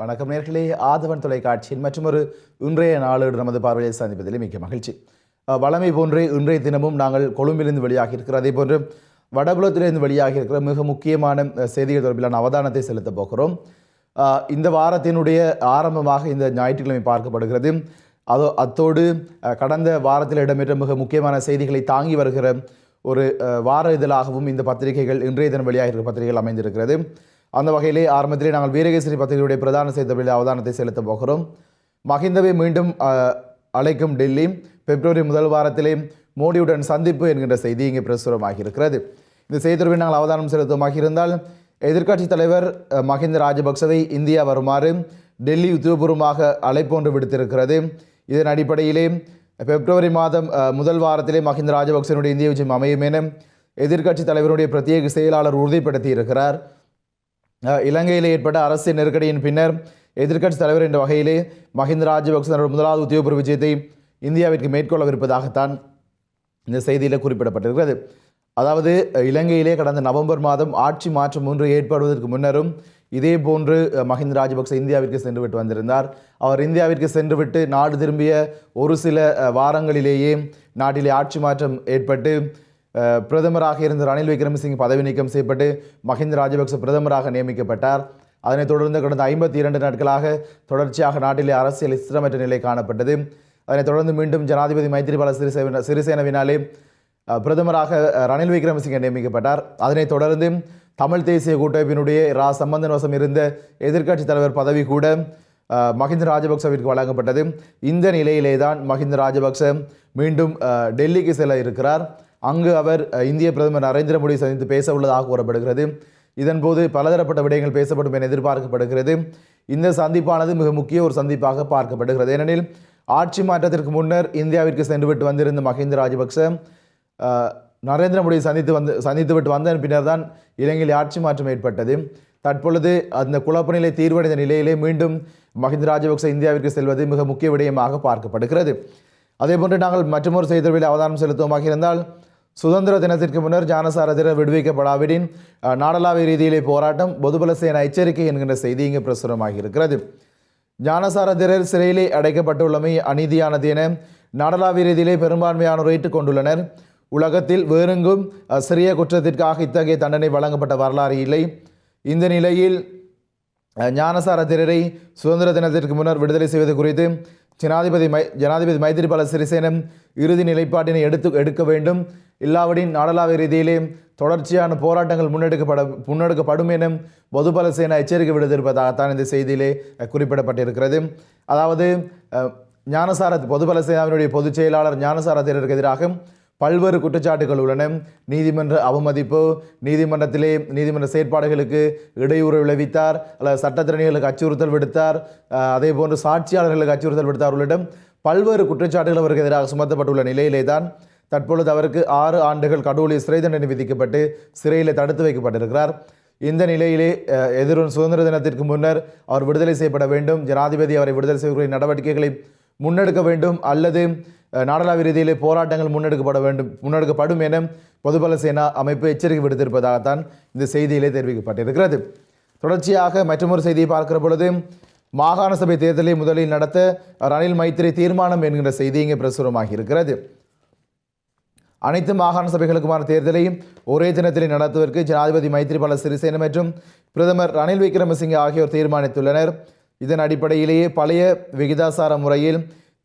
வணக்கம் நேர்களே. ஆதவன் தொலைக்காட்சியின் மற்றும் ஒரு இன்றைய நாளேடு நமது பார்வையை சந்திப்பதில் மிக்க மகிழ்ச்சி. வளமை போன்றே இன்றைய தினமும் நாங்கள் கொழும்பிலிருந்து வெளியாகி இருக்கிறோம் அதே போன்று வடபுலத்திலிருந்து வெளியாகி இருக்கிற மிக முக்கியமான செய்திகள் தொடர்பிலான அவதானத்தை செலுத்தப் போகிறோம். இந்த வாரத்தினுடைய ஆரம்பமாக இந்த ஞாயிற்றுக்கிழமை பார்க்கப்படுகிறது. அதோ அத்தோடு கடந்த வாரத்தில் இடம்பெற்ற மிக முக்கியமான செய்திகளை தாங்கி வருகிற ஒரு வார இதழாகவும் இந்த பத்திரிகைகள் இன்றைய தினம் வெளியாகிற பத்திரிகைகள் அமைந்திருக்கிறது. அந்த வகையிலே ஆரம்பத்திலே நாங்கள் வீரகேசரி பத்திரிகையுடைய பிரதான செய்திகளில் அவதானத்தை செலுத்தப் போகிறோம். மஹிந்தவை மீண்டும் அழைக்கும் டெல்லி பிப்ரவரி முதல் வாரத்திலே மோடியுடன் சந்திப்பு என்கின்ற செய்தி இங்கே பிரசுரமாகி இருக்கிறது. இந்த செய்தியுடன் நாங்கள் அவதானம் செலுத்தமாக இருந்தால் எதிர்க்கட்சித் தலைவர் மஹிந்த ராஜபக்சவை இந்தியா வருமாறு டெல்லி உத்தியோகபூர்வமாக அழைப்பொன்று விடுத்திருக்கிறது. இதன் அடிப்படையிலே பிப்ரவரி மாதம் முதல் வாரத்திலே மஹிந்த ராஜபக்சனுடைய இந்திய விஜயம் அமையும் என எதிர்க்கட்சித் தலைவருடைய பிரத்யேக செயலாளர் உறுதிப்படுத்தி இருக்கிறார் இலங்கையில் ஏற்பட்ட அரசியல் நெருக்கடியின் பின்னர் எதிர்க்கட்சி தலைவர் என்ற வகையிலே மஹிந்த ராஜபக்ச தன்னுடைய முதலாவது உத்தியோகபூர்வ விஜயத்தை இந்தியாவிற்கு மேற்கொள்ளவிருப்பதாகத்தான் இந்த செய்தியில் குறிப்பிடப்பட்டிருக்கிறது. அதாவது இலங்கையிலே கடந்த நவம்பர் மாதம் ஆட்சி மாற்றம் ஒன்று ஏற்படுவதற்கு முன்னரும் இதே போன்று மஹிந்த ராஜபக்ச இந்தியாவிற்கு சென்றுவிட்டு வந்திருந்தார். அவர் இந்தியாவிற்கு சென்றுவிட்டு நாடு திரும்பிய ஒரு சில வாரங்களிலேயே நாட்டிலே ஆட்சி மாற்றம் ஏற்பட்டு பிரதமராக இருந்த ரணில் விக்ரமசிங்க பதவி நீக்கம் செய்யப்பட்டு மஹிந்த ராஜபக்ச பிரதமராக நியமிக்கப்பட்டார். அதனைத் தொடர்ந்து கடந்த ஐம்பத்தி இரண்டு நாட்களாக தொடர்ச்சியாக நாட்டிலே அரசியல் ஸ்திரமற்ற நிலை காணப்பட்டது. அதனைத் தொடர்ந்து மீண்டும் ஜனாதிபதி மைத்திரிபால சிறிசேன சிறிசேனவினாலே பிரதமராக ரணில் விக்ரமசிங்க நியமிக்கப்பட்டார். அதனைத் தொடர்ந்து தமிழ் தேசிய கூட்டமைப்பினுடைய ரா சம்பந்தன் வசம் இருந்த எதிர்க்கட்சித் தலைவர் பதவி கூட மஹிந்த ராஜபக்சவிற்கு வழங்கப்பட்டது. இந்த நிலையிலே தான் மஹிந்த ராஜபக்ச மீண்டும் டெல்லிக்கு செல்ல இருக்கிறார். அங்கு அவர் இந்திய பிரதமர் நரேந்திர மோடி சந்தித்து பேச உள்ளதாக கூறப்படுகிறது. இதன்போது பலதரப்பட்ட விடயங்கள் பேசப்படும் என எதிர்பார்க்கப்படுகிறது. இந்த சந்திப்பானது மிக முக்கிய ஒரு சந்திப்பாக பார்க்கப்படுகிறது. ஏனெனில் ஆட்சி மாற்றத்திற்கு முன்னர் இந்தியாவிற்கு சென்றுவிட்டு வந்திருந்த மஹிந்த ராஜபக்ச நரேந்திர மோடியை சந்தித்து வந்து சந்தித்துவிட்டு வந்ததன் பின்னர் தான் இலங்கையில் ஆட்சி மாற்றம் ஏற்பட்டது. தற்பொழுது அந்த குழப்ப நிலை தீர்வடைந்த நிலையிலே மீண்டும் மஹிந்த ராஜபக்ச இந்தியாவிற்கு செல்வது மிக முக்கிய விடயமாக பார்க்கப்படுகிறது. அதேபோன்று நாங்கள் மற்றொரு செய்தியில் அவதானம் செலுத்துவோமாக இருந்தால் சுதந்திர தினத்திற்கு முன்னர் ஜானசாரதிர விடுவிக்கப்படாவிடின் அஹ், நாடளாவிய ரீதியிலே போராட்டம் பொதுபல சேன எச்சரிக்கை என்கின்ற செய்தி இங்கு பிரசுரமாகி இருக்கிறது ஞானசாரதிரர் சிறையிலே அடைக்கப்பட்டுள்ளமை அநீதியானது என நாடளாவிய ரீதியிலே பெரும்பான்மையானோர் ஏற்றுக்கொண்டுள்ளனர் உலகத்தில் வேறெங்கும் சிறிய குற்றத்திற்காக இத்தகைய தண்டனை வழங்கப்பட்ட வரலாறு இல்லை. இந்த நிலையில் ஞானசார திரரை சுதந்திர தினத்திற்கு முன்னர் விடுதலை செய்வது குறித்து ஜனாதிபதி மை ஜனாதிபதி மைத்திரிபால சிறிசேனம் இறுதி நிலைப்பாட்டினை எடுத்து எடுக்க வேண்டும். இல்லாவிடின் நாடளாவிய ரீதியிலே தொடர்ச்சியான போராட்டங்கள் முன்னெடுக்கப்பட முன்னெடுக்கப்படும் என பொதுபல சேனா எச்சரிக்கை விடுத்திருப்பதாகத்தான் இந்த செய்தியிலே குறிப்பிடப்பட்டிருக்கிறது. அதாவது ஞானசார பொதுபல சேனாவினுடைய பொதுச் செயலாளர் ஞானசார தேரருக்கு எதிராக பல்வேறு குற்றச்சாட்டுகள் உள்ளன. நீதிமன்ற அவமதிப்பு நீதிமன்றத்திலே நீதிமன்ற செயற்பாடுகளுக்கு இடையூறு விளைவித்தார் அல்லது சட்டத்திறனிகளுக்கு அச்சுறுத்தல் விடுத்தார் அதே போன்று சாட்சியாளர்களுக்கு அச்சுறுத்தல் விடுத்தார் உள்ளிட்ட பல்வேறு குற்றச்சாட்டுகள் அவருக்கு எதிராக சுமத்தப்பட்டுள்ள நிலையிலே தான் தற்பொழுது அவருக்கு ஆறு ஆண்டுகள் கடவுளில் சிறை தண்டனை விதிக்கப்பட்டு சிறையில் தடுத்து வைக்கப்பட்டிருக்கிறார். இந்த நிலையிலே எதிரும் சுதந்திர தினத்திற்கு முன்னர் அவர் விடுதலை செய்யப்பட வேண்டும். ஜனாதிபதி அவரை விடுதலை செய்யக்கூடிய நடவடிக்கைகளை முன்னெடுக்க வேண்டும் அல்லது அஹ், நாடளாவிய ரீதியிலே போராட்டங்கள் முன்னெடுக்கப்பட வேண்டும் முன்னெடுக்கப்படும் என பொதுபல சேனா அமைப்பு எச்சரிக்கை விடுத்திருப்பதாகத்தான் இந்த செய்தியிலே தெரிவிக்கப்பட்டிருக்கிறது. தொடர்ச்சியாக மற்றொரு செய்தியை பார்க்கிற பொழுது மாகாண சபை தேர்தலை முதலில் நடத்த ரணில் மைத்திரி தீர்மானம் என்கின்ற செய்தி இங்கே பிரசுரமாகி இருக்கிறது. அனைத்து மாகாண சபைகளுக்குமான தேர்தலையும் ஒரே தினத்தில் நடத்துவதற்கு ஜனாதிபதி மைத்திரிபால சிறிசேன மற்றும் பிரதமர் ரணில் விக்ரமசிங்கே ஆகியோர் தீர்மானித்துள்ளனர். இதன் அடிப்படையிலேயே பழைய விகிதாசார முறையில்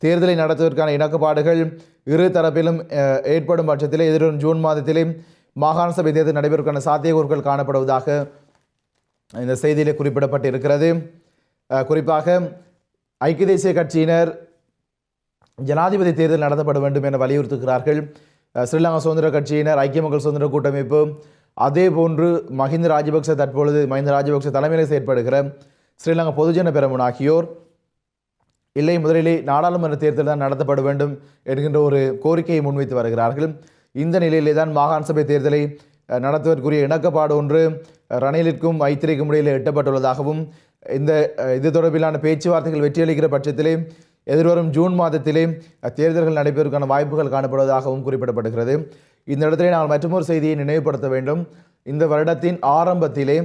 தேர்தலை நடத்துவதற்கான இணக்கப்பாடுகள் இரு தரப்பிலும் ஏற்படும் பட்சத்திலே எதிர்வரும் ஜூன் மாதத்திலே மாகாண சபை தேர்தல் நடைபெறுவதற்கான சாத்தியக்கூறுகள் காணப்படுவதாக இந்த செய்தியில் குறிப்பிடப்பட்டிருக்கிறது. இருக்கிறது குறிப்பாக ஐக்கிய தேசிய கட்சியினர் ஜனாதிபதி தேர்தல் நடத்தப்பட வேண்டும் என வலியுறுத்துகிறார்கள். ஸ்ரீலங்கா சுதந்திர கட்சியினர் ஐக்கிய மக்கள் சுதந்திர கூட்டமைப்பு அதே போன்று மஹிந்த ராஜபக்ச தற்பொழுது மஹிந்த ராஜபக்ச தலைமையில் செயற்படுகிற ஸ்ரீலங்கா பொதுஜன பெரமுன் ஆகியோர் இல்லை முதலிலே நாடாளுமன்ற தேர்தல் தான் நடத்தப்பட வேண்டும் என்கின்ற ஒரு கோரிக்கையை முன்வைத்து வருகிறார்கள். இந்த நிலையிலே தான் மாகாண சபை தேர்தலை நடத்துவதற்குரிய இணக்கப்பாடு ஒன்று ரணிலிற்கும் மைத்திரிக்கும் இடையில் எட்டப்பட்டுள்ளதாகவும் இந்த இது தொடர்பிலான பேச்சுவார்த்தைகள் வெற்றியளிக்கிற பட்சத்திலே எதிர்வரும் ஜூன் மாதத்திலே தேர்தல்கள் நடைபெறுவதற்கான வாய்ப்புகள் காணப்படுவதாகவும் குறிப்பிடப்படுகிறது. இந்த இடத்திலே நாங்கள் மற்றொரு செய்தியை நினைவுபடுத்த வேண்டும். இந்த வருடத்தின் ஆரம்பத்திலே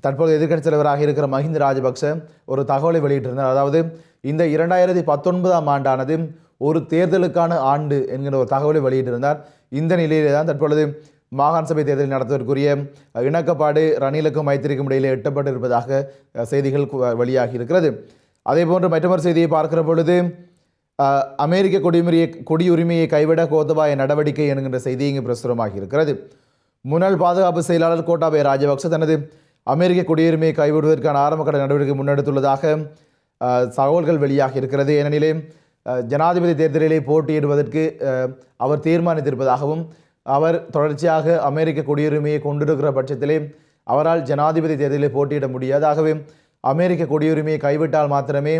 தற்போது எதிர்க்கட்சித் தலைவராக இருக்கிற மஹிந்த ராஜபக்ஷ ஒரு தகவலை வெளியிட்டிருந்தார். அதாவது இந்த இரண்டாயிரத்தி பத்தொன்பதாம் ஆண்டானது ஒரு தேர்தலுக்கான ஆண்டு என்கிற ஒரு தகவலை வெளியிட்டிருந்தார். இந்த நிலையிலே தான் தற்பொழுது மாகாண சபை தேர்தல் நடத்துவதற்குரிய இணக்கப்பாடு ரணிலுக்கும் மைத்திரிக்கும் இடையிலே எட்டப்பட்டிருப்பதாக செய்திகள் கு- வெளியாகி இருக்கிறது. அதே போன்று மற்றொரு செய்தியை பார்க்கிற பொழுது அமெரிக்க குடியுரிமையை குடியுரிமையை கைவிட கோத்தபாய நடவடிக்கை என்கின்ற செய்தி இங்கு பிரசுரமாகி இருக்கிறது. முன்னாள் பாதுகாப்பு செயலாளர் கோட்டாபய ராஜபக்ச தனது அமெரிக்க குடியுரிமையை கைவிடுவதற்கான ஆரம்பகட்ட நடவடிக்கை முன்னெடுத்துள்ளதாக தகவல்கள் வெளியாகி இருக்கிறது. ஏனெனிலே ஜனாதிபதி தேர்தலிலே போட்டியிடுவதற்கு அவர் தீர்மானித்திருப்பதாகவும் அவர் தொடர்ச்சியாக அமெரிக்க குடியுரிமையை கொண்டிருக்கிற பட்சத்திலே அவரால் ஜனாதிபதி தேர்தலில் போட்டியிட முடியாது. ஆகவே அமெரிக்க குடியுரிமையை கைவிட்டால் மாத்திரமே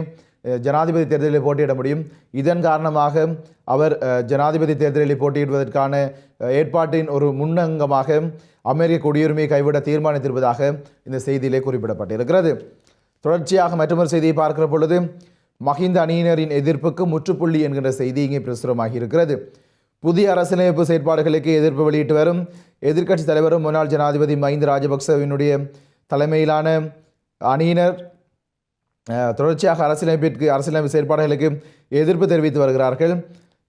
ஜனாதிபதி தேர்தலில் போட்டியிட முடியும். இதன் காரணமாக அவர் ஜனாதிபதி தேர்தலில் போட்டியிடுவதற்கான ஏற்பாட்டின் ஒரு முன்னங்கமாக அமெரிக்க குடியுரிமையை கைவிட தீர்மானித்திருப்பதாக இந்த செய்தியிலே குறிப்பிடப்பட்டிருக்கிறது. தொடர்ச்சியாக மற்றொரு செய்தியை பார்க்கிற பொழுது மஹிந்த அணியினரின் எதிர்ப்புக்கு முற்றுப்புள்ளி என்கின்ற செய்தி இங்கே பிரசுரமாகி இருக்கிறது புதிய அரசியலமைப்பு செயற்பாடுகளுக்கு எதிர்ப்பு வெளியிட்டு வரும் எதிர்க்கட்சி தலைவரும் முன்னாள் ஜனாதிபதி மஹிந்த ராஜபக்சவினுடைய தலைமையிலான அணியினர் தொடர்ச்சியாக அரசியலமைப்பிற்கு அரசியலமைப்பு செயற்பாடுகளுக்கு எதிர்ப்பு தெரிவித்து வருகிறார்கள்.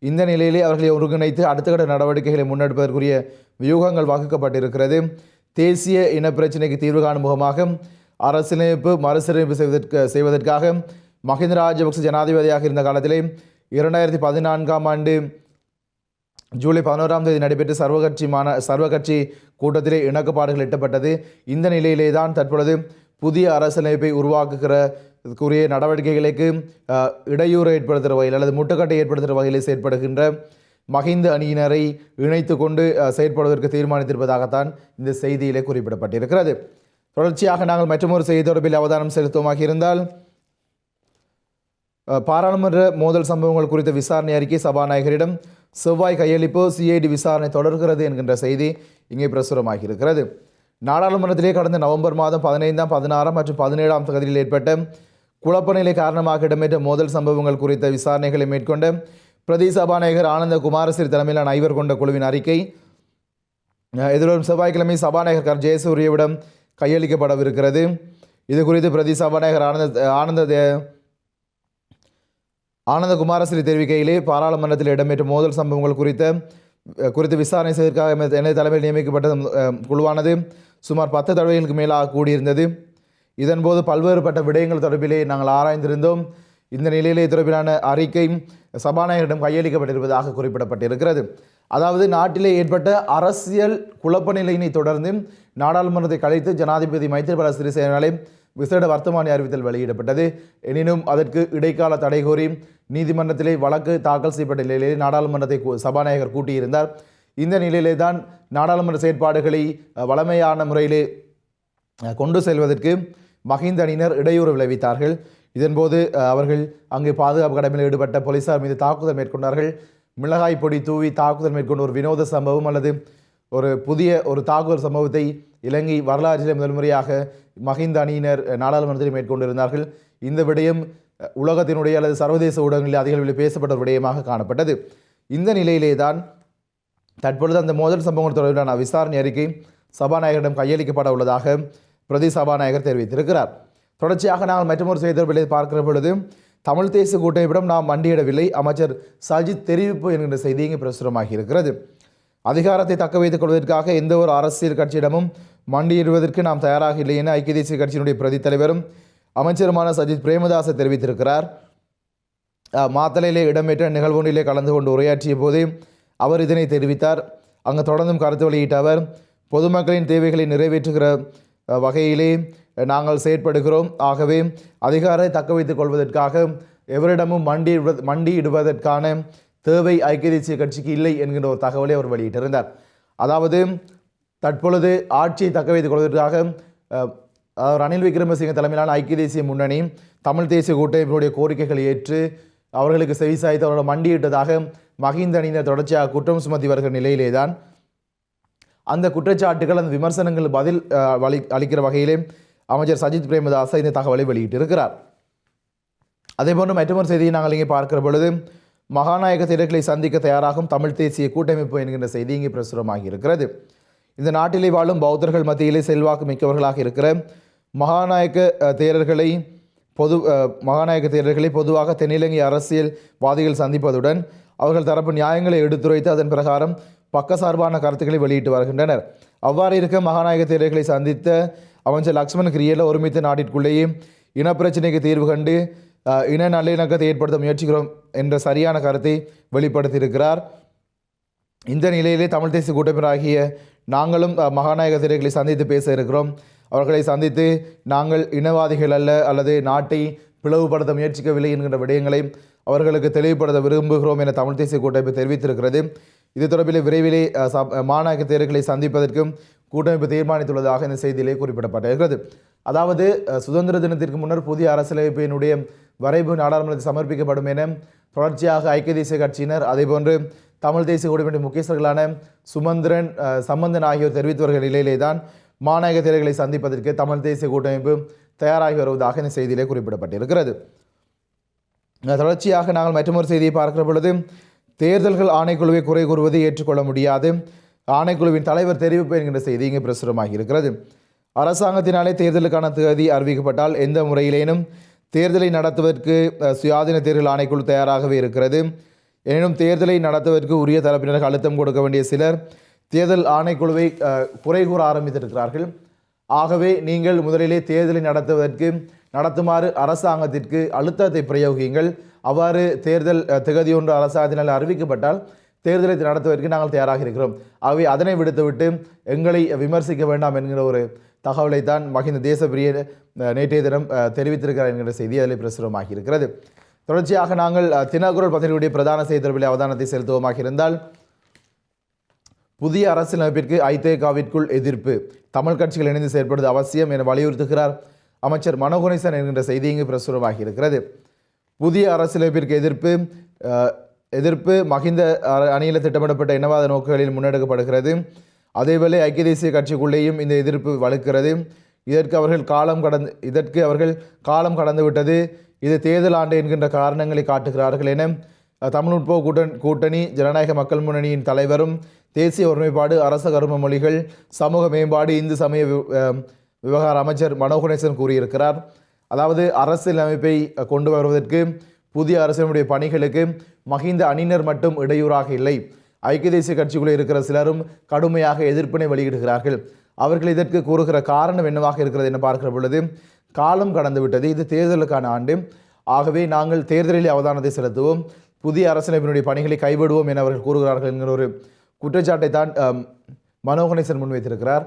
இந்த நிலையிலே அவர்களை ஒருங்கிணைத்து அடுத்த கட்ட நடவடிக்கைகளை முன்னெடுப்பதற்குரிய வியூகங்கள் வகுக்கப்பட்டிருக்கிறது. தேசிய இன பிரச்சினைக்கு தீர்வு காணும் முகமாக அரசியலமைப்பு மறுசீரமைப்பு செய்வதற்கு செய்வதற்காக மஹிந்த ராஜபக்ச ஜனாதிபதியாக இருந்த காலத்திலே இரண்டாயிரத்தி பதினான்காம் ஆண்டு ஜூலை பதினோராம் தேதி நடைபெற்ற சர்வகட்சி மாநா சர்வகட்சி கூட்டத்திலே இணக்கப்பாடுகள் எட்டப்பட்டது. இந்த நிலையிலே தான் தற்பொழுது புதிய அரசியலமைப்பை உருவாக்குகிற இதுக்குரிய நடவடிக்கைகளுக்கு இடையூறு ஏற்படுத்துகிற வகையில் அல்லது முட்டுக்கட்டை ஏற்படுத்துகிற வகையில் செயற்படுகின்ற மஹிந்த அணியினரை இணைத்து கொண்டு செயற்படுவதற்கு தீர்மானித்திருப்பதாகத்தான் இந்த செய்தியிலே குறிப்பிடப்பட்டிருக்கிறது. தொடர்ச்சியாக நாங்கள் மற்றொரு செய்தி தொடர்பில் அவதானம் செலுத்துவமாக இருந்தால் பாராளுமன்ற மோதல் சம்பவங்கள் குறித்த விசாரணை அறிக்கை சபாநாயகரிடம் செவ்வாய் கையளிப்பு சிஐடி விசாரணை தொடர்கிறது என்கின்ற செய்தி இங்கே பிரசுரமாகி இருக்கிறது. நாடாளுமன்றத்திலே கடந்த நவம்பர் மாதம் பதினைந்தாம் பதினாறாம் மற்றும் பதினேழாம் தகுதியில் ஏற்பட்ட குழப்பநிலை காரணமாக இடம்பெற்ற மோதல் சம்பவங்கள் குறித்த விசாரணைகளை மேற்கொண்ட பிரதி சபாநாயகர் ஆனந்த குமாரசிறி தலைமையிலான ஐவர் கொண்ட குழுவின் அறிக்கை. எதிர்வரும் செவ்வாய்க்கிழமை சபாநாயகர் கர். ஜெயசூரியவிடம் கையளிக்கப்படவிருக்கிறது. இது குறித்து பிரதி சபாநாயகர் ஆனந்த ஆனந்த தே- ஆனந்த குமாரசிறி தெரிவிக்கையிலே பாராளுமன்றத்தில் இடம்பெற்ற மோதல் சம்பவங்கள் குறித்த குறித்து விசாரணை செய்வதற்காக எனது தலைமையில் நியமிக்கப்பட்ட குழுவானது சுமார் பத்து தடவைகளுக்கு மேலாக கூடியிருந்தது. இதன்போது பல்வேறுபட்ட விடயங்கள் தொடர்பிலே நாங்கள் ஆராய்ந்திருந்தோம். இந்த நிலையிலே தொடர்பிலான அறிக்கை சபாநாயகரிடம் கையளிக்கப்பட்டிருப்பதாக குறிப்பிடப்பட்டிருக்கிறது. அதாவது நாட்டிலே ஏற்பட்ட அரசியல் குழப்ப நிலையினை தொடர்ந்து நாடாளுமன்றத்தை கலைத்து ஜனாதிபதி மைத்திரிபால சிறிசேனாலே விசேட வர்த்தமானி அறிவித்தல் வெளியிடப்பட்டது. எனினும் அதற்கு இடைக்கால தடை கோரி நீதிமன்றத்திலே வழக்கு தாக்கல் செய்யப்பட்ட நிலையிலே நாடாளுமன்றத்தை சபாநாயகர் கூட்டியிருந்தார். இந்த நிலையிலே தான் நாடாளுமன்ற செயற்பாடுகளை வளமையான வழமையான முறையிலே கொண்டு செல்வதற்கு மஹிந்த அணியினர் இடையூறு விளைவித்தார்கள். இதன்போது அவர்கள் அங்கு பாதுகாப்பு கடமையில் ஈடுபட்ட போலீசார் மீது தாக்குதல் மேற்கொண்டார்கள். மிளகாய் பொடி தூவி தாக்குதல் மேற்கொண்ட ஒரு வினோத சம்பவம் அல்லது ஒரு புதிய ஒரு தாக்குதல் சம்பவத்தை இலங்கை வரலாற்றிலே முதல் முறையாக மஹிந்த அணியினர் நாடாளுமன்றத்தில் மேற்கொண்டிருந்தார்கள். இந்த விடயம் உலகத்தினுடைய அல்லது சர்வதேச ஊடகங்களில் அதிக அளவில் பேசப்பட்ட ஒரு விடயமாக காணப்பட்டது. இந்த நிலையிலே தான் தற்பொழுது அந்த மோதல் சம்பவங்கள் தொடர்பிலான விசாரணை அறிக்கை சபாநாயகரிடம் கையளிக்கப்பட உள்ளதாக பிரதி சபாநாயகர் தெரிவித்திருக்கிறார். தொடர்ச்சியாக நாங்கள் மற்றொரு செய்தி பார்க்கிற பொழுது தமிழ் தேசிய கூட்டமைப்பிடம் நாம் மண்டியிடவில்லை. அமைச்சர் சஜித் தெரிவிப்பு என்கின்ற செய்தி இங்கு பிரசுரமாகி இருக்கிறது. அதிகாரத்தை தக்க வைத்துக் கொள்வதற்காக எந்த ஒரு அரசியல் கட்சியிடமும் மண்டியிடுவதற்கு நாம் தயாராக இல்லை என ஐக்கிய தேசிய கட்சியினுடைய பிரதி தலைவரும் அமைச்சருமான சஜித் பிரேமதாச தெரிவித்திருக்கிறார். மாத்தலையிலே மாத்தளையிலே இடம்பெற்ற நிகழ்வொன்றிலே கலந்து கொண்டு உரையாற்றிய போது அவர் இதனை தெரிவித்தார். அங்கு தொடர்ந்தும் கருத்து வெளியிட்ட அவர் பொதுமக்களின் தேவைகளை நிறைவேற்றுகிற வகையிலே நாங்கள் செயற்படுகிறோம். ஆகவே அதிகாரத்தை தக்க வைத்துக் கொள்வதற்காக எவரிடமும் மண்டி மண்டியிடுவதற்கான தேவை ஐக்கிய தேசிய கட்சிக்கு இல்லை என்கின்ற ஒரு தகவலை அவர் வெளியிட்டிருந்தார். அதாவது தற்பொழுது ஆட்சியை தக்க வைத்துக் கொள்வதற்காக ரணில் விக்ரமசிங்க தலைமையிலான ஐக்கிய தேசிய முன்னணி தமிழ் தேசிய கூட்டமைப்பினுடைய கோரிக்கைகளை ஏற்று அவர்களுக்கு செவிசாய்த்து அவர்கள் மண்டியிட்டதாக மஹிந்த அணியினர் தொடர்ச்சியாக குற்றம் சுமத்தி வருகிற நிலையிலே தான் அந்த குற்றச்சாட்டுகள் அந்த விமர்சனங்கள் பதில் அஹ், அளிக்கிற வகையிலே அமைச்சர் சஜித் பிரேமதாச இந்த தகவலை வெளியிட்டிருக்கிறார். அதேபோன்று மற்றொரு செய்தியை நாங்கள் இங்கே பார்க்கிற பொழுது மகாநாயக தேர்தல்களை சந்திக்க தயாராகும் தமிழ் தேசிய கூட்டமைப்பு என்கின்ற செய்தி இங்கே பிரசுரமாகி இருக்கிறது. இந்த நாட்டிலே வாழும் பௌத்தர்கள் மத்தியிலே செல்வாக்கு மிக்கவர்களாக இருக்கிற மகாநாயக்க தேரர்களை பொது மகாநாயக தேரர்களை பொதுவாக தென்னிலங்கை அரசியல்வாதிகள் சந்திப்பதுடன் அவர்கள் தரப்பு நியாயங்களை எடுத்துரைத்து அதன் பிரகாரம் பக்கசார்பான கருத்துக்களை வெளியிட்டு வருகின்றனர். அவ்வாறு இருக்க மகாநாயக தேர்தல்களை சந்தித்த அமைச்சர் லக்ஷ்மண் கிரியல ஒருமித்த நாட்டிற்குள்ளேயே இனப்பிரச்சினைக்கு தீர்வு கண்டு இன நல்லிணக்கத்தை ஏற்படுத்த முயற்சிக்கிறோம் என்ற சரியான கருத்தை வெளிப்படுத்தியிருக்கிறார். இந்த நிலையிலே தமிழ் தேசிய கூட்டமைப்பாகிய நாங்களும் மகாநாயக திரைகளை சந்தித்து பேச இருக்கிறோம். அவர்களை சந்தித்து நாங்கள் இனவாதிகள் அல்ல அல்லது நாட்டை பிளவுபடுத்த முயற்சிக்கவில்லை என்கின்ற விடயங்களை அவர்களுக்கு தெளிவுபடுத்த விரும்புகிறோம் என தமிழ் தேசிய கூட்டமைப்பு தெரிவித்திருக்கிறது. இது தொடர்பில் விரைவிலே மாநகர சப்- மாநாயக தேர்தல்களை சந்திப்பதற்கும் கூட்டமைப்பு தீர்மானித்துள்ளதாக இந்த செய்தியிலே குறிப்பிடப்பட்டிருக்கிறது. அதாவது சுதந்திர தினத்திற்கு முன்னர் புதிய அரசியலமைப்பினுடைய வரைவு நாடாளுமன்றத்தில் சமர்ப்பிக்கப்படும் என தொடர்ச்சியாக ஐக்கிய தேசிய கட்சியினர் அதேபோன்று தமிழ் தேசிய கூட்டமைப்பின் முக்கியஸ்தர்களான சுமந்திரன் சம்பந்தன் ஆகியோர் தெரிவித்து நிலையிலே தான் மாநாயக தேர்தல்களை சந்திப்பதற்கு தமிழ் தேசிய கூட்டமைப்பு தயாராகி வருவதாக இந்த செய்தியிலே குறிப்பிடப்பட்டிருக்கிறது. தொடர்ச்சியாக நாங்கள் மற்றொரு செய்தியை பார்க்கிற பொழுது தேர்தல்கள் ஆணைக்குழுவை குறை கூறுவதை ஏற்றுக்கொள்ள முடியாது. ஆணைக்குழுவின் தலைவர் தெரிவிப்பு என்கின்ற செய்தி இங்கு பிரசுரமாகி இருக்கிறது. அரசாங்கத்தினாலே தேர்தலுக்கான தேதி அறிவிக்கப்பட்டால் எந்த முறையிலேனும் தேர்தலை நடத்துவதற்கு சுயாதீன தேர்தல் ஆணைக்குழு தயாராகவே இருக்கிறது. எனினும் தேர்தலை நடத்துவதற்கு உரிய தரப்பினருக்கு அழுத்தம் கொடுக்க வேண்டிய சிலர் தேர்தல் ஆணைக்குழுவை குறை கூற ஆரம்பித்திருக்கிறார்கள். ஆகவே நீங்கள் முதலிலே தேர்தலை நடத்துவதற்கு நடத்துமாறு அரசாங்கத்திற்கு அழுத்தத்தை பிரயோகியுங்கள். அவ்வாறு தேர்தல் தகுதியொன்று அரசாங்கத்தினால் அறிவிக்கப்பட்டால் தேர்தலை நடத்துவதற்கு நாங்கள் தயாராக இருக்கிறோம். ஆகவே அதனை விடுத்துவிட்டு எங்களை விமர்சிக்க வேண்டாம் என்கிற ஒரு தகவலை தான் மகிந்த தேசப்பிரிய நேற்றைய தினம் அஹ், தெரிவித்திருக்கிறார் என்கிற செய்தி அதில் பிரசுரமாகி இருக்கிறது. தொடர்ச்சியாக நாங்கள் தினகுரல் பத்திரிகையுடைய பிரதான செய்தி தொடர்பில் அவதானத்தை செலுத்துவோமாக இருந்தால் புதிய அரசியலமைப்பிற்கு ஐதேகாவிற்குள் எதிர்ப்பு தமிழ் கட்சிகள் இணைந்து செயற்படுவது அவசியம் என வலியுறுத்துகிறார் அமைச்சர் மனோகணேசன் என்கின்ற செய்தி இங்கு பிரசுரமாகி இருக்கிறது. புதிய அரசியலமைப்பிற்கு எதிர்ப்பு எதிர்ப்பு மகிந்த அணியில் திட்டமிடப்பட்ட இனவாத நோக்குகளில் முன்னெடுக்கப்படுகிறது. அதேவேளை ஐக்கிய தேசிய கட்சிக்குள்ளேயும் இந்த எதிர்ப்பு வலுக்கிறது. இதற்கு அவர்கள் காலம் கடந்து இதற்கு அவர்கள் காலம் கடந்து விட்டது இது தேர்தல் ஆண்டு என்கின்ற காரணங்களை காட்டுகிறார்கள் என தமிழ்நுட்ப தமிழ் கூட்டணி கூட்டணி ஜனநாயக மக்கள் முன்னணியின் தலைவரும் தேசிய ஒருமைப்பாடு அரச கரும மொழிகள் சமூக மேம்பாடு இந்து சமய விவகார அமைச்சர் மனோகணேசன் கூறியிருக்கிறார். அதாவது அரசியலமைப்பை கொண்டு வருவதற்கு புதிய அரசினுடைய பணிகளுக்கு மஹிந்த அணியினர் மட்டும் இடையூறாக இல்லை. ஐக்கிய தேசிய கட்சிக்குள்ளே இருக்கிற சிலரும் கடுமையாக எதிர்ப்பினை வெளியிடுகிறார்கள். அவர்கள் இதற்கு கூறுகிற காரணம் என்னவாக இருக்கிறது என பார்க்கிற பொழுது காலம் கடந்து விட்டது. இது தேர்தலுக்கான ஆண்டு. ஆகவே நாங்கள் தேர்தலில் அவதானத்தை செலுத்துவோம். புதிய அரசியலமைப்பினுடைய பணிகளை கைவிடுவோம் என அவர்கள் கூறுகிறார்கள் என்கிற ஒரு குற்றச்சாட்டை தான் மனோகணேசன் முன்வைத்திருக்கிறார்.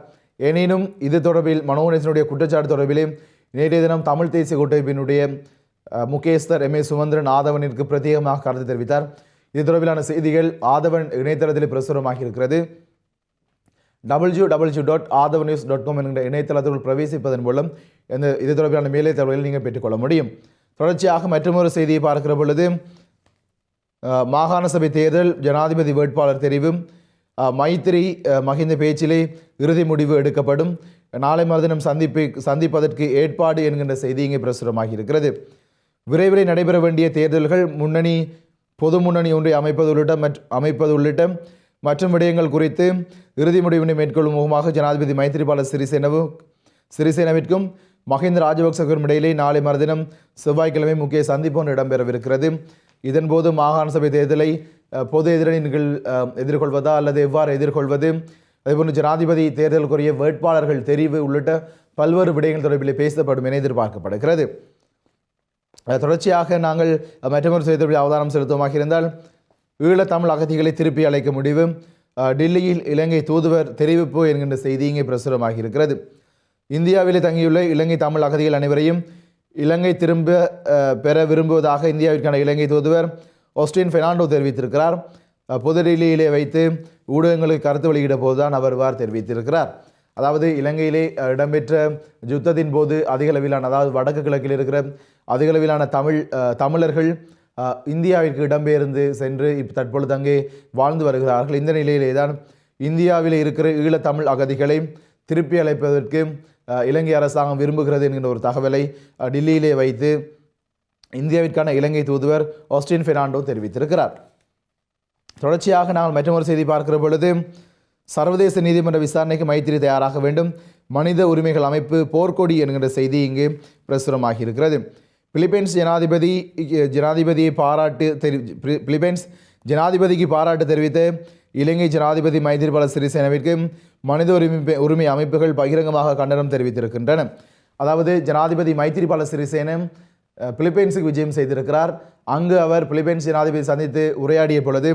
எனினும் இது தொடர்பில் மனோகணேசனுடைய குற்றச்சாட்டு தொடர்பிலே நேற்றைய தினம் தமிழ் தேசிய கூட்டமைப்பினுடைய முகேஸ்தர் எம் ஏ சுமந்திரன் ஆதவனிற்கு பிரத்யேகமாக கருத்து தெரிவித்தார். இது தொடர்பிலான செய்திகள் ஆதவன் இணையதளத்தில் பிரசுரமாகி இருக்கிறது W W dot Athava news dot com என்கிற இணையதளத்திற்குள் பிரவேசிப்பதன் மூலம் இந்த இது தொடர்பிலான மேலே தகவல்களை நீங்கள் பெற்றுக்கொள்ள முடியும். தொடர்ச்சியாக மற்றொரு செய்தியை பார்க்கிற பொழுது மாகாண சபை தேர்தல் ஜனாதிபதி வேட்பாளர் தெரிவு மைத்திரி மகிந்த மஹிந்த பேச்சிலே இறுதி முடிவு எடுக்கப்படும். நாளை மறுதினம் சந்திப்பு சந்திப்பதற்கு ஏற்பாடு என்கின்ற செய்தி இங்கே பிரசுரமாகி இருக்கிறது. விரைவில் நடைபெற வேண்டிய தேர்தல்கள் முன்னணி பொது முன்னணி ஒன்றை அமைப்பது உள்ளிட்ட அமைப்பது உள்ளிட்ட மற்றும் விடயங்கள் குறித்து இறுதி முடிவினை மேற்கொள்ளும் முகமாக ஜனாதிபதி மைத்திரிபால சிறிசேனவும் சிறிசேனவிற்கும் மஹிந்த ராஜபக்சவிற்கும் இடையிலே நாளை மறுதினம் செவ்வாய்க்கிழமை முக்கிய சந்திப்பு ஒன்று இடம்பெறவிருக்கிறது. இதன்போது மாகாண சபை தேர்தலை பொது எதிரணிகள் எதிர்கொள்வதா அல்லது எவ்வாறு எதிர்கொள்வது அதேபோன்று ஜனாதிபதி தேர்தலுக்குரிய வேட்பாளர்கள் தெரிவு உள்ளிட்ட பல்வேறு விடயங்கள் தொடர்பில் பேசப்படும் என எதிர்பார்க்கப்படுகிறது. தொடர்ச்சியாக நாங்கள் அஹ், மற்றொரு செய்தி அவதானம் செலுத்துவமாக இருந்தால் ஈழத்தமிழ் அகதிகளை திருப்பி அழைக்க முடிவு டெல்லியில் டில்லியில் இலங்கை தூதுவர் தெரிவிப்பு என்கின்ற செய்தி இங்கே பிரசுரமாக இருக்கிறது. இந்தியாவிலே தங்கியுள்ள இலங்கை தமிழ் அகதிகள் அனைவரையும் இலங்கை திரும்ப பெற விரும்புவதாக இந்தியாவிற்கான இலங்கை தூதுவர் ஒஸ்டின் பெர்னாண்டோ தெரிவித்திருக்கிறார். புதுடில்லியிலே வைத்து ஊடகங்களுக்கு கருத்து வெளியிட போதுதான் அவர் இவ்வாறு தெரிவித்திருக்கிறார். அதாவது இலங்கையிலே இடம்பெற்ற யுத்தத்தின் போது அதிக அளவிலான அதாவது வடக்கு கிழக்கில் இருக்கிற அதிக அளவிலான தமிழ் தமிழர்கள் இந்தியாவிற்கு இடம்பெயர்ந்து சென்று இப்போ தற்பொழுது அங்கே வாழ்ந்து வருகிறார்கள். இந்த நிலையிலே தான் இந்தியாவில் இருக்கிற ஈழத்தமிழ் அகதிகளை திருப்பி அழைப்பதற்கு இலங்கை அரசாங்கம் விரும்புகிறது என்கின்ற ஒரு தகவலை டில்லியிலே வைத்து இந்தியாவிற்கான இலங்கை தூதுவர் ஆஸ்டின் ஃபெர்னாண்டோ தெரிவித்திருக்கிறார். தொடர்ச்சியாக நாங்கள் மற்றொரு செய்தி பார்க்கிற பொழுது சர்வதேச நீதிமன்ற விசாரணைக்கு மைத்திரி தயாராக வேண்டும். மனித உரிமைகள் அமைப்பு போர்க்கொடி என்கின்ற செய்தி இங்கு பிரசுரமாகி இருக்கிறது பிலிப்பைன்ஸ் ஜனாதிபதி ஜனாதிபதியை பாராட்டு தெரி பிலிப்பைன்ஸ் ஜனாதிபதிக்கு பாராட்டு தெரிவித்த இலங்கை ஜனாதிபதி மைத்திரிபால சிறிசேனவிற்கு மனித உரிமை உரிமை அமைப்புகள் பகிரங்கமாக கண்டனம் தெரிவித்திருக்கின்றன. அதாவது ஜனாதிபதி மைத்திரிபால சிறிசேன பிலிப்பைன்ஸுக்கு விஜயம் செய்திருக்கிறார். அங்கு அவர் பிலிப்பைன்ஸ் ஜனாதிபதி சந்தித்து உரையாடிய பொழுது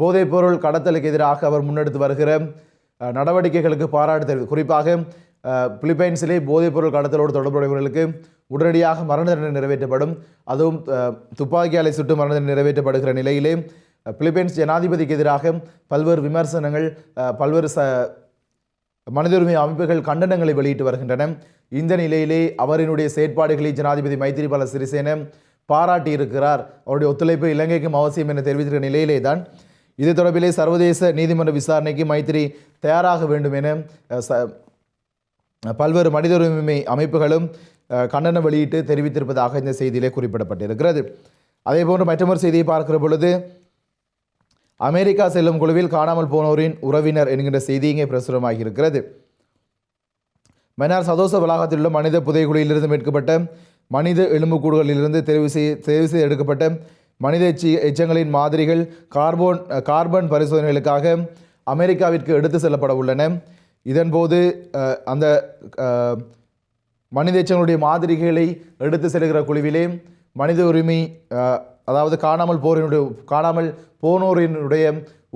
போதைப்பொருள் கடத்தலுக்கு எதிராக அவர் முன்னெடுத்து வருகிற நடவடிக்கைகளுக்கு பாராட்டு தெரிவித்து குறிப்பாக பிலிப்பைன்ஸிலே போதைப்பொருள் கடத்தலோடு தொடர்புடையவர்களுக்கு உடனடியாக மரண தண்டனை நிறைவேற்றப்படும். அதுவும் துப்பாக்கியாலை சுட்டு மரண தண்டனை நிறைவேற்றப்படுகிற நிலையிலே பிலிப்பைன்ஸ் ஜனாதிபதிக்கு எதிராக பல்வேறு விமர்சனங்கள் பல்வேறு ச மனித உரிமை அமைப்புகள் கண்டனங்களை வெளியிட்டு வருகின்றன. இந்த நிலையிலே அவரினுடைய செயற்பாடுகளை ஜனாதிபதி மைத்திரிபால சிறிசேன பாராட்டி இருக்கிறார் அவருடைய ஒத்துழைப்பு இலங்கைக்கும் அவசியம் என தெரிவித்திருக்கிற நிலையிலே தான் இது தொடர்பிலே சர்வதேச நீதிமன்ற விசாரணைக்கு மைத்திரி தயாராக வேண்டும் என ச- பல்வேறு மனித உரிமை அமைப்புகளும் கண்டனம் வெளியிட்டு தெரிவித்திருப்பதாக இந்த செய்தியிலே குறிப்பிடப்பட்டிருக்கிறது. அதே போன்று மற்றொரு செய்தியை பார்க்கிற பொழுது அமெரிக்கா செல்லும் குழுவில் காணாமல் போனோரின் உறவினர் என்கின்ற செய்தி இங்கே பிரசுரமாகி இருக்கிறது மன்னார் சதோச வளாகத்தில் உள்ள மனித புதைகுழியிலிருந்து மீட்கப்பட்ட மனித எலும்புக்கூடுகளிலிருந்து தெரிவு செய்ய தெரிவு செய்து எடுக்கப்பட்ட மனித எச்சி எச்சங்களின் மாதிரிகள் கார்போன் கார்பன் பரிசோதனைகளுக்காக அமெரிக்காவிற்கு எடுத்து செல்லப்பட உள்ளன. இதன்போது அந்த மனித எச்சங்களுடைய மாதிரிகளை எடுத்து செல்கிற குழுவிலே மனித உரிமை அதாவது காணாமல் போரினுடைய காணாமல் போனோரினுடைய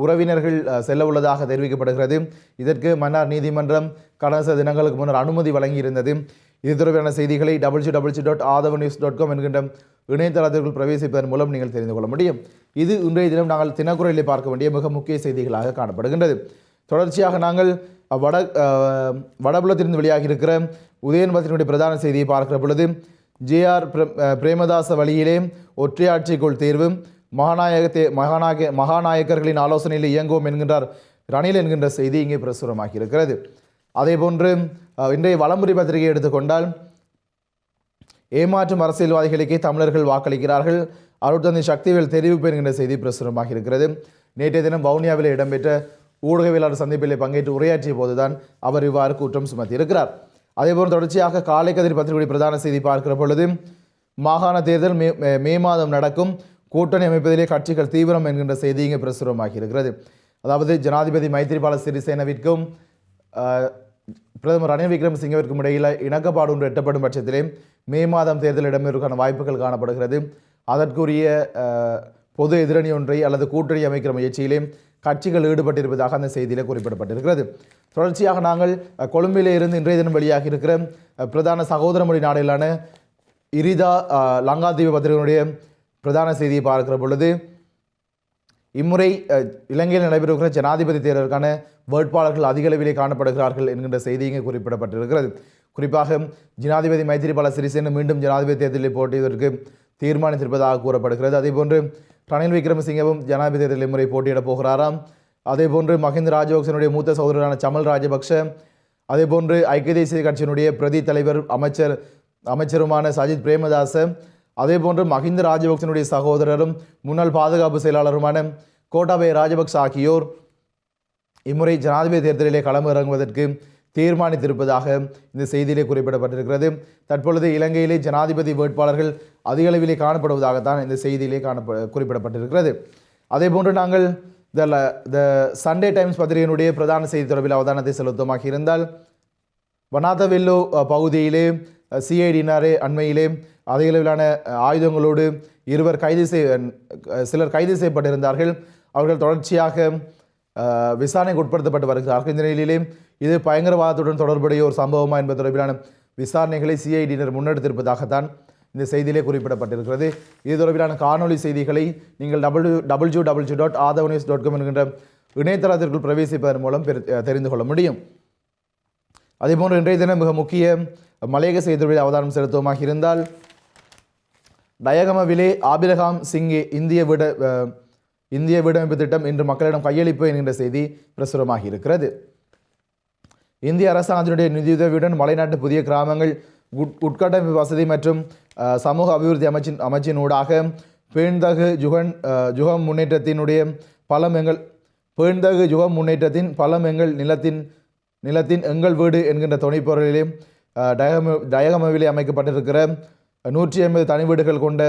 உறவினர்கள் செல்ல உள்ளதாக தெரிவிக்கப்படுகிறது. இதற்கு மன்னார் நீதிமன்றம் கடந்த சில தினங்களுக்கு முன்னர் அனுமதி வழங்கியிருந்தது. இது தொடர்பான செய்திகளை W W dot Athava news dot com என்கின்ற இணையதளத்திற்குள் பிரவேசிப்பதன் மூலம் நீங்கள் தெரிந்து கொள்ள முடியும். இது இன்றைய தினம் நாங்கள் தினக்குறையில் பார்க்க வேண்டிய மிக முக்கிய செய்திகளாக காணப்படுகின்றது. தொடர்ச்சியாக நாங்கள் வட வடபுலத்திலிருந்து வெளியாகி இருக்கிற உதயன்பத்தினுடைய பிரதான செய்தியை பார்க்கிற பொழுது ஜேஆர் பிரேமதாச வழியிலே ஒற்றையாட்சிக்குள் தேர்வு மகாநாயகத்தை மகாநாயக மகாநாயக்கர்களின் ஆலோசனையில் இயங்குவோம் என்கின்றார் ரணில் என்கின்ற செய்தி இங்கே பிரசுரமாகி இருக்கிறது அதேபோன்று போன்று இன்றைய வலமுறை பத்திரிகை எடுத்துக்கொண்டால் ஏமாற்றும் அரசியல்வாதிகளுக்கே தமிழர்கள் வாக்களிக்கிறார்கள். அருட்தந்தை சக்திவேல் தெரிவிப்பு என்கின்ற செய்தி பிரசுரமாக இருக்கிறது. நேற்றைய தினம் வவுனியாவில் இடம்பெற்ற ஊடகவியலாளர் சந்திப்பில் பங்கேற்று உரையாற்றிய போதுதான் அவர் இவ்வாறு குற்றம் சுமத்தியிருக்கிறார். அதேபோல் தொடர்ச்சியாக காலை கதிர் பத்திரிகை பிரதான செய்தி பார்க்கிற பொழுது மாகாண தேர்தல் மே மே- மாதம் நடக்கும். கூட்டணி அமைப்பதிலே கட்சிகள் தீவிரம் என்கின்ற செய்தி இங்கே பிரசுரமாகி இருக்கிறது. அதாவது ஜனாதிபதி மைத்திரிபால சிறிசேனவிற்கும் பிரதமர் ரணில் விக்ரமசிங்கவிற்கும் இடையில் இணக்கப்பாடு ஒன்று எட்டப்படும் பட்சத்திலே மே மாதம் தேர்தல் இடம்பெறுவதற்கான வாய்ப்புகள் காணப்படுகிறது. அதற்குரிய பொது எதிரணி ஒன்றை அல்லது கூட்டணி அமைக்கிற முயற்சியிலே கட்சிகள் ஈடுபட்டிருப்பதாக அந்த செய்தியிலே குறிப்பிடப்பட்டிருக்கிறது. தொடர்ச்சியாக நாங்கள் அஹ், கொழும்பிலே இருந்து இன்றைய தினம் வெளியாகி இருக்கிற பிரதான சகோதர மொழி நாடுகளான இரிதா அஹ், லங்காதீவு பத்திரிகையினுடைய பிரதான செய்தியை பார்க்கிற பொழுது இம்முறை இலங்கையில் நடைபெறுகிற ஜனாதிபதி தேர்தலுக்கான வேட்பாளர்கள் அதிகளவிலே காணப்படுகிறார்கள் என்கின்ற செய்தி இங்கே குறிப்பிடப்பட்டிருக்கிறது. குறிப்பாக ஜனாதிபதி மைத்திரிபால சிறிசேன மீண்டும் ஜனாதிபதி தேர்தலில் போட்டியதற்கு தீர்மானித்திருப்பதாக கூறப்படுகிறது. அதேபோன்று ரணில் விக்ரமசிங்கவும் ஜனாதிபதி தேர்தலில் இம்முறை போட்டியிடப் போகிறாராம். அதேபோன்று மஹிந்த ராஜபக்சனுடைய மூத்த சகோதரரான சமல் ராஜபக்ஷ அதேபோன்று ஐக்கிய தேசிய கட்சியினுடைய பிரதி தலைவர் அமைச்சர் அமைச்சருமான சஜித் பிரேமதாச அதேபோன்று மஹிந்த ராஜபக்சனுடைய சகோதரரும் முன்னாள் பாதுகாப்பு செயலாளருமான கோட்டாபய ராஜபக்ச ஆகியோர் இம்முறை ஜனாதிபதி தேர்தலிலே களமிறங்குவதற்கு தீர்மானித்திருப்பதாக இந்த செய்தியிலே குறிப்பிடப்பட்டிருக்கிறது. தற்பொழுது இலங்கையிலே ஜனாதிபதி வேட்பாளர்கள் அதிக அளவிலே காணப்படுவதாகத்தான் இந்த செய்தியிலே காணப்ப குறிப்பிடப்பட்டிருக்கிறது. அதேபோன்று நாங்கள் த த சண்டே டைம்ஸ் பத்திரிகையினுடைய பிரதான செய்தி தொடர்பில் அவதானத்தை செலுத்தமாக இருந்தால் வனாதவெல்லோ பகுதியிலே சிஐடினாரே அண்மையிலே அதிகளவிலான ஆயுதங்களோடு இருவர் கைது செய் சிலர் கைது செய்யப்பட்டிருந்தார்கள். அவர்கள் தொடர்ச்சியாக விசாரணைக்கு உட்படுத்தப்பட்டு வருகிறார்கள் இந்த நிலையிலே இது பயங்கரவாதத்துடன் தொடர்புடைய ஒரு சம்பவமா என்பது தொடர்பிலான விசாரணைகளை சிஐடியினர் முன்னெடுத்திருப்பதாகத்தான் இந்த செய்தியிலே குறிப்பிடப்பட்டிருக்கிறது. இது தொடர்பிலான காணொளி செய்திகளை நீங்கள் W W W dot Athava news dot com என்கின்ற இணையதளத்திற்குள் பிரவேசிப்பதன் மூலம் பெரு- தெரிந்து கொள்ள முடியும். அதேபோன்று இன்றைய தினம் மிக முக்கிய மலையக செய்திகளில் அவதானம் செலுத்துவமாக இருந்தால் டயகமவிலே ஆபிரகாம் சிங்கே இந்திய விட இந்திய வீடமைப்பு திட்டம் இன்று மக்களிடம் கையளிப்பு என்கின்ற செய்தி பிரசுரமாகி இருக்கிறது. இந்திய அரசாங்கத்தினுடைய நிதியுதவியுடன் மலைநாட்டு புதிய கிராமங்கள் உட் உட்கட்டமைப்பு வசதி மற்றும் சமூக அபிவிருத்தி அமைச்சின் அமைச்சினூடாக பேண்தகு ஜுகன் ஜுகம் முன்னேற்றத்தினுடைய பலம் எங்கள் பேண்தகு ஜுகம் முன்னேற்றத்தின் பலம் எங்கள் நிலத்தின் நிலத்தின் எங்கள் வீடு என்கின்ற துணைப்பொருளிலே டயகம டயகமவிலே அமைக்கப்பட்டிருக்கிற நூற்றி ஐம்பது தனி வீடுகள் கொண்ட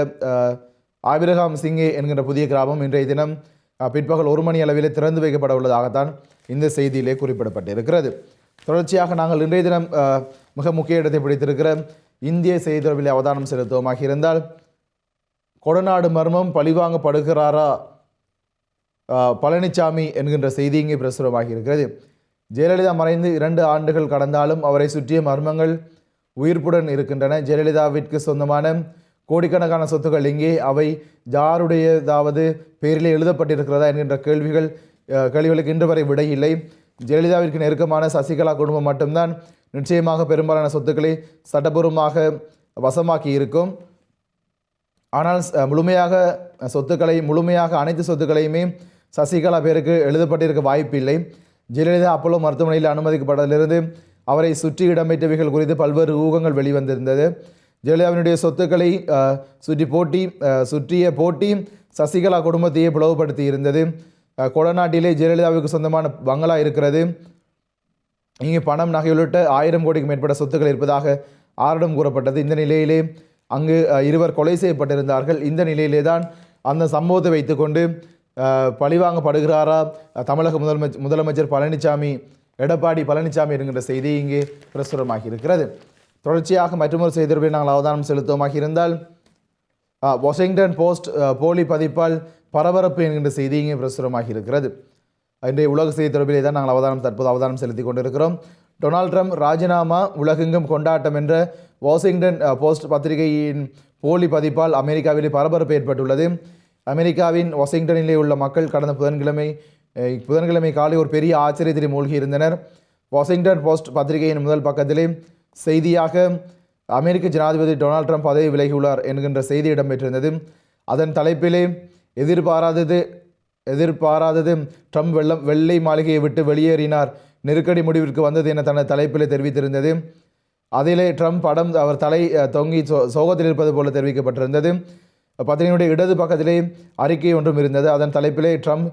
ஆபிரகாம் சிங்கே என்கின்ற புதிய கிராமம் இன்றைய தினம் பிற்பகல் ஒரு மணி அளவிலே திறந்து வைக்கப்பட உள்ளதாகத்தான் இந்த செய்தியிலே குறிப்பிடப்பட்டிருக்கிறது. தொடர்ச்சியாக நாங்கள் இன்றைய தினம் மிக முக்கிய இடத்தை பிடித்திருக்கிற இந்திய செய்தி தொடர்பிலே அவதானம் செலுத்துவோமாக இருந்தால் கொடநாடு மர்மம் பழிவாங்கப்படுகிறாரா? பழனிசாமி என்கின்ற செய்தி இங்கே பிரசுரமாகி இருக்கிறது. ஜெயலலிதா மறைந்து இரண்டு ஆண்டுகள் கடந்தாலும் அவரை சுற்றிய மர்மங்கள் உயிர்ப்புடன் இருக்கின்றன. ஜெயலலிதாவிற்கு சொந்தமான கோடிக்கணக்கான சொத்துக்கள் இங்கே அவை யாருடையதாவது பேரில் எழுதப்பட்டிருக்கிறதா என்கின்ற கேள்விகள் கேள்விகளுக்கு இன்று வரை விடையில்லை ஜெயலலிதாவிற்கு நெருக்கமான சசிகலா குடும்பம் மட்டும்தான் நிச்சயமாக பெரும்பாலான சொத்துக்களை சட்டபூர்வமாக வசமாக்கி இருக்கும். ஆனால் முழுமையாக சொத்துக்களை முழுமையாக அனைத்து சொத்துக்களையுமே சசிகலா பேருக்கு எழுதப்பட்டிருக்க வாய்ப்பில்லை. ஜெயலலிதா அப்போலோ மருத்துவமனையில் அனுமதிக்கப்பட்டதிலிருந்து அவரை சுற்றி இடம்பெற்றவைகள் குறித்து பல்வேறு ஊகங்கள் வெளிவந்திருந்தது. ஜெயலலிதாவினுடைய சொத்துக்களை சுற்றி போட்டி சுற்றிய போட்டி சசிகலா குடும்பத்தையே பிளவுபடுத்தி இருந்தது. கொடநாட்டிலே ஜெயலலிதாவுக்கு சொந்தமான பங்களா இருக்கிறது. இங்கே பணம் நகை உள்ளிட்ட ஆயிரம் கோடிக்கு மேற்பட்ட சொத்துக்கள் இருப்பதாக ஆரிடம் கூறப்பட்டது. இந்த நிலையிலே அங்கு இருவர் கொலை செய்யப்பட்டிருந்தார்கள். இந்த நிலையிலே தான் அந்த சம்பவத்தை வைத்துக்கொண்டு பழிவாங்கப்படுகிறாரா? தமிழக முதலமைச்சர் முதலமைச்சர் பழனிசாமி எடப்பாடி பழனிசாமி என்கின்ற செய்தி இங்கே பிரசுரமாகி இருக்கிறது. தொடர்ச்சியாக மற்றொரு செய்தி தொடர்பில் நாங்கள் அவதானம் செலுத்துவோமாக இருந்தால் வாஷிங்டன் போஸ்ட் போலி பதிப்பால் பரபரப்பு என்கின்ற செய்தி இங்கே பிரசுரமாகி இருக்கிறது. இன்றைய உலக செய்தி தொடர்பிலே தான் நாங்கள் அவதானம் தற்போது அவதானம் செலுத்தி கொண்டிருக்கிறோம். டொனால்ட் ட்ரம்ப் ராஜினாமா உலகெங்கும் கொண்டாட்டம் என்ற வாஷிங்டன் போஸ்ட் பத்திரிகையின் போலி பதிப்பால் அமெரிக்காவிலே பரபரப்பு ஏற்பட்டுள்ளது. அமெரிக்காவின் வாஷிங்டனிலே உள்ள மக்கள் கடந்த புதன்கிழமை புதன்கிழமை காலை ஒரு பெரிய ஆச்சரியத்தில் மூழ்கியிருந்தனர் வாஷிங்டன் போஸ்ட் பத்திரிகையின் முதல் பக்கத்திலே செய்தியாக அமெரிக்க ஜனாதிபதி டொனால்ட் ட்ரம்ப் பதவி விலகியுள்ளார் என்கின்ற செய்தி இடம்பெற்றிருந்தது. அதன் தலைப்பிலே எதிர்பாராதது எதிர்பாராதது ட்ரம்ப் வெள்ளம் வெள்ளை மாளிகையை விட்டு வெளியேறினார். நெருக்கடி முடிவிற்கு வந்தது என தனது தலைப்பிலே தெரிவித்திருந்தது. அதிலே ட்ரம்ப் படம் அவர் தலை தொங்கி சோ சோகத்தில் இருப்பது போல தெரிவிக்கப்பட்டிருந்தது. பத்திரிகையுடைய இடது பக்கத்திலே அறிக்கை ஒன்றும் இருந்தது. அதன் தலைப்பிலே ட்ரம்ப்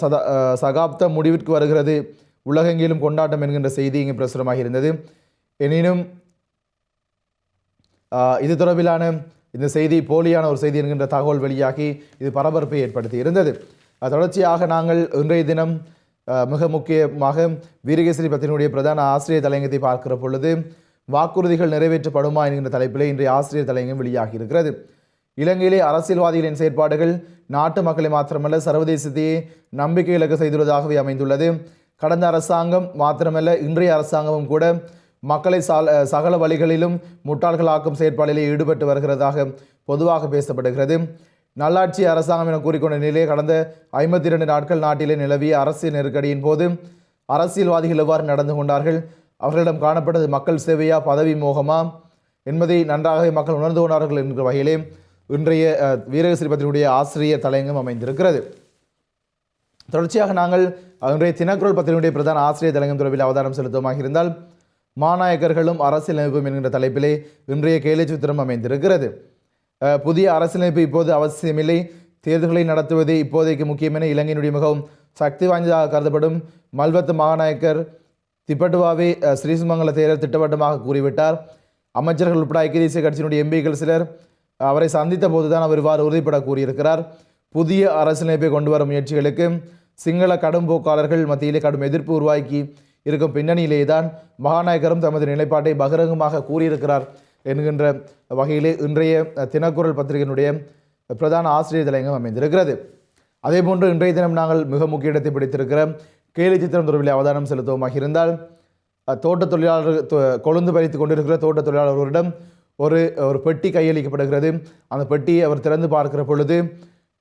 சதா சகாப்த முடிவிற்கு வருகிறது. உலகெங்கிலும் கொண்டாட்டம் என்கின்ற செய்தி இங்கு பிரசுரமாக இருந்தது. எனினும் இது தொடர்பிலான இந்த செய்தி போலியான ஒரு செய்தி என்கின்ற தகவல் வெளியாகி இது பரபரப்பை ஏற்படுத்தி இருந்தது. தொடர்ச்சியாக நாங்கள் இன்றைய தினம் மிக முக்கியமாக வீரகேசரி பத்தினுடைய பிரதான ஆசிரியர் தலையங்கத்தை பார்க்கிற பொழுது வாக்குறுதிகள் நிறைவேற்றப்படுமா என்கின்ற தலைப்பிலே இன்றைய ஆசிரியர் தலையங்கம் வெளியாகி இருக்கிறது. இலங்கையிலே அரசியல்வாதிகளின் செயற்பாடுகள் நாட்டு மக்களை மாத்திரமல்ல சர்வதேசத்தையே நம்பிக்கை இலக்கு செய்துள்ளதாகவே அமைந்துள்ளது. கடந்த அரசாங்கம் மாத்திரமல்ல இன்றைய அரசாங்கமும் கூட மக்களை சால சகல வழிகளிலும் முட்டாள்களாக்கும் செயற்பாடுகளில் ஈடுபட்டு வருகிறதாக பொதுவாக பேசப்படுகிறது. நல்லாட்சி அரசாங்கம் என கூறிக்கொண்ட நிலையை கடந்த ஐம்பத்தி இரண்டு நாட்கள் நாட்டிலே நிலவிய அரசியல் நெருக்கடியின் போது அரசியல்வாதிகள் எவ்வாறு நடந்து கொண்டார்கள்? அவர்களிடம் காணப்பட்டது மக்கள் சேவையா பதவி மோகமா? என்பதை நன்றாகவே மக்கள் உணர்ந்து கொண்டார்கள் என்கிற வகையிலே இன்றைய வீரகசிரிபத்தினுடைய ஆசிரியர் தலையங்கம் அமைந்திருக்கிறது. தொடர்ச்சியாக நாங்கள் இன்றைய தினக்குரல் பத்திரிகையுடைய பிரதான ஆசிரியர் தலைங்கம் தொடர்பில் அவதாரம் செலுத்துவமாக இருந்தால் மாநாயக்கர்களும் அரசியலமைப்பும் என்கின்ற தலைப்பிலே இன்றைய கேலி சித்திரம் அமைந்திருக்கிறது. புதிய அரசியலமைப்பு இப்போது அவசியமில்லை. தேர்தல்களை நடத்துவது இப்போதைக்கு முக்கியமென இலங்கையினுடைய மிகவும் சக்தி வாய்ந்ததாக கருதப்படும் மல்வத்து மாநாயக்கர் திப்பட்டுவாவே ஸ்ரீசுமங்கல தேரர் திட்டவட்டமாக கூறிவிட்டார். அமைச்சர்கள் உட்பட ஐக்கிய தேசிய கட்சியினுடைய எம்பிக்கள் சிலர் அவரை சந்தித்த போதுதான் அவர் இவ்வாறு உறுதிப்பட கூறியிருக்கிறார் புதிய அரசியலமைப்பை கொண்டு வரும் முயற்சிகளுக்கு சிங்கள கடும் போக்காளர்கள் மத்தியிலே கடும் எதிர்ப்பு உருவாக்கி இருக்கும் பின்னணியிலே தான் மகாநாயகரும் தமது நிலைப்பாட்டை பகிரங்கமாக கூறியிருக்கிறார் என்கின்ற வகையிலே இன்றைய தினக்குரல் பத்திரிகையினுடைய பிரதான ஆசிரியர் தலையங்கம் அமைந்திருக்கிறது. அதேபோன்று இன்றைய தினம் நாங்கள் மிக முக்கிய இடத்தை பிடித்திருக்கிற கேலி சித்திரம் தொடர்பில் அவதானம் செலுத்துவோமாக இருந்தால் தோட்ட தொழிலாளர் தொ- கொழுந்து பறித்து கொண்டிருக்கிற தோட்டத் தொழிலாளர் ஒருவரிடம் ஒரு ஒரு பெட்டி கையளிக்கப்படுகிறது. அந்த பெட்டியை அவர் திறந்து பார்க்கிற பொழுது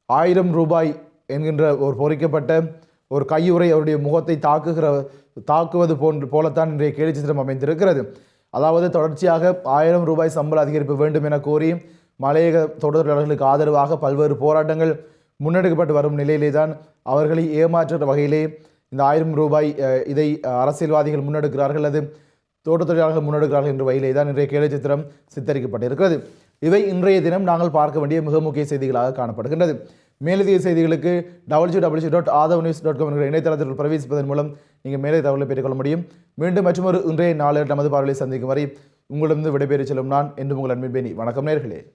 ஆயிரம் ரூபாய் என்கின்ற ஒரு பொறிக்கப்பட்ட ஒரு கையுறை அவருடைய முகத்தை தாக்குகிற தாக்குவது போன்று போலத்தான் இன்றைய கேலி சித்திரம் அமைந்திருக்கிறது. அதாவது தொடர்ச்சியாக ஆயிரம் ரூபாய் சம்பள அதிகரிப்பு வேண்டும் என கோரி மலையக தோட்டத் ஆதரவாக பல்வேறு போராட்டங்கள் முன்னெடுக்கப்பட்டு வரும் நிலையிலே தான் அவர்களை ஏமாற்றுகிற வகையிலே இந்த ஆயிரம் ரூபாய் இதை அரசியல்வாதிகள் முன்னெடுக்கிறார்கள். அது தோட்டத் முன்னெடுக்கிறார்கள் என்ற வகையிலே தான் இன்றைய கேலி சித்திரம் சித்தரிக்கப்பட்டிருக்கிறது. இவை இன்றைய தினம் நாங்கள் பார்க்க வேண்டிய மிக முக்கிய செய்திகளாக காணப்படுகின்றது. மேலதிக செய்திகளுக்கு W W dot Athav news dot com என்கிற இணையதளத்தில் பிரவேசிப்பதன் மூலம் நீங்கள் மேலே தகவலை பெற்றுக்கொள்ள முடியும். மீண்டும் மற்றொரு இன்றைய நாளில் நமது பார்வையை சந்திக்கும் வரை உங்களிடமிருந்து விடைபெறச் செல்லும் நான் என்று உங்கள் அன்பின் பேணி. வணக்கம் நேர்களே.